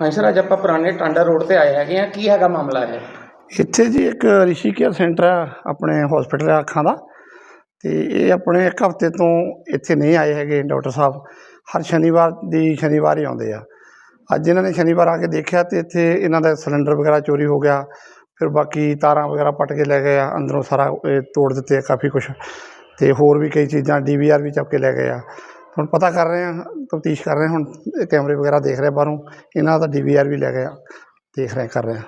ਹਾਂ ਸਰ, ਅੱਜ ਆਪਾਂ ਪੁਰਾਣੇ ਟਾਂਡਾ ਰੋਡ ਤੇ ਆਏ ਹੈਗੇ ਆ ਕੀ ਹੈਗਾ ਮਾਮਲਾ ਹੈ ਇੱਥੇ ਜੀ ਇੱਕ ਰਿਸ਼ੀ ਕੇਅਰ ਸੈਂਟਰ ਆ ਆਪਣੇ ਹਸਪੀਟਲ ਆ ਅੱਖਾਂ ਦਾ। ਤੇ ਇਹ ਆਪਣੇ ਇੱਕ ਹਫ਼ਤੇ ਤੋਂ ਇੱਥੇ ਨਹੀਂ ਆਏ ਹੈਗੇ ਡਾਕਟਰ ਸਾਹਿਬ। ਹਰ ਸ਼ਨੀਵਾਰ ਦੀ ਸ਼ਨੀਵਾਰ ਹੀ ਆਉਂਦੇ ਆ। ਅੱਜ ਇਹਨਾਂ ਨੇ ਸ਼ਨੀਵਾਰ ਆ ਕੇ ਦੇਖਿਆ ਤੇ ਇੱਥੇ ਇਹਨਾਂ ਦਾ ਸਿਲੰਡਰ ਵਗੈਰਾ ਚੋਰੀ ਹੋ ਗਿਆ। ਫਿਰ ਬਾਕੀ ਤਾਰਾਂ ਵਗੈਰਾ ਪੱਟ ਕੇ ਲੈ ਗਏ ਆ। ਅੰਦਰੋਂ ਸਾਰਾ ਤੋੜ ਦਿੱਤੇ ਆ, ਕਾਫੀ ਕੁਝ ਤੇ ਹੋਰ ਵੀ ਕਈ ਚੀਜ਼ਾਂ ਡੀਵੀਆਰ ਵੀ ਚੱਕ ਕੇ ਲੈ ਗਏ ਆ। ਹੁਣ ਪਤਾ ਕਰ ਰਹੇ ਆ ਤਫਤੀਸ਼ ਕਰ ਰਹੇ ਹੁਣ ਇਹ ਕੈਮਰੇ ਵਗੈਰਾ ਦੇਖ ਰਹੇ ਬਾਹਰੋਂ ਇਹਨਾਂ ਦਾ ਡੀਵੀਆਰ ਵੀ ਲੈ ਗਏ ਆ ਦੇਖ ਰਹੇ ਕਰ ਰਹੇ ਆ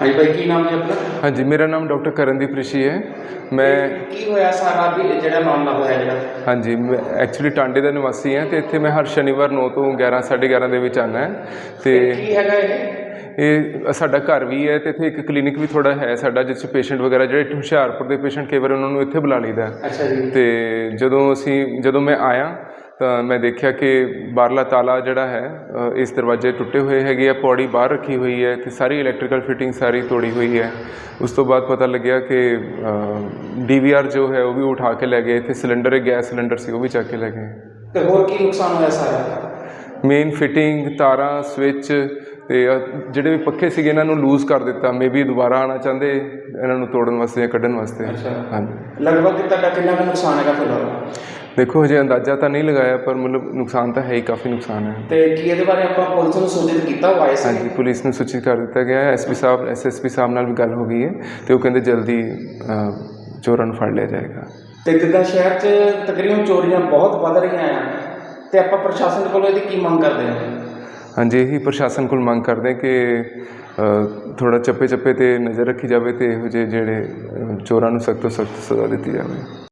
ਹਾਂਜੀ ਭਾਈ ਕੀ ਨਾਮ ਹੈ ਆਪਣਾ? ਹਾਂਜੀ ਮੇਰਾ ਨਾਮ ਡਾਕਟਰ ਕਰਨਦੀਪ ਰਿਸ਼ੀ ਹੈ। ਮੈਂ ਕੀ ਹੋਇਆ ਸਾਰਾ ਵੀ ਜਿਹੜਾ ਮਾਮਲਾ ਹੋਇਆ ਜਿਹੜਾ? ਹਾਂਜੀ ਮੈਂ ਐਕਚੁਅਲੀ ਟਾਂਡੇ ਦਾ ਨਿਵਾਸੀ ਹਾਂ ਤੇ ਇੱਥੇ ਮੈਂ ਹਰ ਸ਼ਨੀਵਾਰ 9 ਤੋਂ 11 11:30 ਦੇ ਵਿੱਚ ਆਉਂਦਾ ਹੈ। ਤੇ ਕੀ ਹੈਗਾ ਇਹ? ਇਹ ਸਾਡਾ ਘਰ ਵੀ ਹੈ ਤੇ ਇੱਥੇ ਇੱਕ ਕਲੀਨਿਕ ਵੀ ਥੋੜਾ ਹੈ ਸਾਡਾ ਜਿਸ ਪੇਸ਼ੈਂਟ ਵਗੈਰਾ ਜਿਹੜੇ ਹੁਸ਼ਿਆਰਪੁਰ ਦੇ ਪੇਸ਼ੈਂਟ ਕਈ ਵਾਰ ਉਹਨਾਂ ਨੂੰ ਇੱਥੇ ਬੁਲਾ ਲਈਦਾ। ਅੱਛਾ ਜੀ। ਤੇ ਜਦੋਂ ਅਸੀਂ ਜਦੋਂ ਮੈਂ ਆਇਆ ਤਾਂ ਮੈਂ ਦੇਖਿਆ ਕਿ ਬਾਹਰਲਾ ਤਾਲਾ ਜਿਹੜਾ ਹੈ ਇਸ ਦਰਵਾਜ਼ੇ ਟੁੱਟੇ ਹੋਏ ਹੈਗੇ ਆ ਪੌੜੀ ਬਾਹਰ ਰੱਖੀ ਹੋਈ ਹੈ ਤੇ ਸਾਰੀ ਇਲੈਕਟ੍ਰੀਕਲ ਫਿਟਿੰਗ ਸਾਰੀ ਤੋੜੀ ਹੋਈ ਹੈ। ਉਸ ਤੋਂ ਬਾਅਦ ਪਤਾ ਲੱਗਿਆ ਕਿ ਡੀਵੀਆਰ ਜੋ ਹੈ ਉਹ ਵੀ ਉਠਾ ਕੇ ਲੈ ਗਏ ਤੇ ਸਿਲੰਡਰ ਗੈਸ ਸਿਲੰਡਰ ਸੀ ਉਹ ਵੀ ਚੱਕ ਕੇ ਲੈ ਗਏ। ਤੇ ਹੋਰ ਕੀ ਨੁਕਸਾਨ ਹੋਇਆ ਸਾਰਾ ਮੇਨ ਫਿਟਿੰਗ ਤਾਰਾਂ ਸਵਿਚ ਤੇ ਜਿਹੜੇ ਵੀ ਪੱਖੇ ਸੀਗੇ ਇਹਨਾਂ ਨੂੰ ਲੂਜ਼ ਕਰ ਦਿੱਤਾ। ਮੇਬੀ ਦੁਬਾਰਾ ਆਣਾ ਚਾਹੁੰਦੇ ਇਹਨਾਂ ਨੂੰ ਤੋੜਨ ਵਾਸਤੇ ਜਾਂ ਕੱਢਣ ਵਾਸਤੇ। ਹਾਂਜੀ। ਲਗਭਗ ਤੁਹਾਡਾ ਕਿੰਨਾ ਕੁ ਨੁਕਸਾਨ ਹੈਗਾ ਫਿਲਹਾਲ ਦੇਖੋ ਹਜੇ ਅੰਦਾਜ਼ਾ ਤਾਂ ਨਹੀਂ ਲਗਾਇਆ ਪਰ ਮਤਲਬ ਨੁਕਸਾਨ ਤਾਂ ਹੈ ਹੀ ਕਾਫੀ ਨੁਕਸਾਨ ਹੈ। ਤੇ ਕੀ ਇਹਦੇ ਬਾਰੇ ਆਪਾਂ ਪੁਲਿਸ ਨੂੰ ਸੂਚਿਤ ਕੀਤਾ ਹੋਇਆ ਸੀ ਹਾਂਜੀ ਪੁਲਿਸ ਨੂੰ ਸੂਚਿਤ ਕਰ ਦਿੱਤਾ ਗਿਆ ਹੈ। ਐਸਪੀ ਸਾਹਿਬ ਐਸਐਸਪੀ ਸਾਹਿਬ ਨਾਲ ਵੀ ਗੱਲ ਹੋ ਗਈ ਹੈ ਤੇ ਉਹ ਕਹਿੰਦੇ ਜਲਦੀ ਚੋਰਾਂ ਨੂੰ ਫੜ ਲਿਆ ਜਾਏਗਾ। ਤੇ ਜਿੱਦਾਂ ਸ਼ਹਿਰ 'ਚ ਤਕਰੀਬਨ ਚੋਰੀਆਂ ਬਹੁਤ ਵੱਧ ਰਹੀਆਂ ਆ ਤੇ ਆਪਾਂ ਪ੍ਰਸ਼ਾਸਨ ਕੋਲੋਂ ਇਹਦੀ ਕੀ ਮੰਗ ਕਰਦੇ ਹਾਂ ਹਾਂਜੀ, ਇਹੀ ਪ੍ਰਸ਼ਾਸਨ ਕੋਲ ਮੰਗ ਕਰਦੇ ਕਿ ਥੋੜਾ ਚੱਪੇ ਚੱਪੇ ਤੇ ਨਜ਼ਰ ਰੱਖੀ ਜਾਵੇ ਤੇ ਇਹੋ ਜਿਹੇ ਜਿਹੜੇ ਚੋਰਾਂ ਨੂੰ ਸਖਤ ਤੋਂ ਸਖਤ ਸਜ਼ਾ ਦਿੱਤੀ ਜਾਵੇ।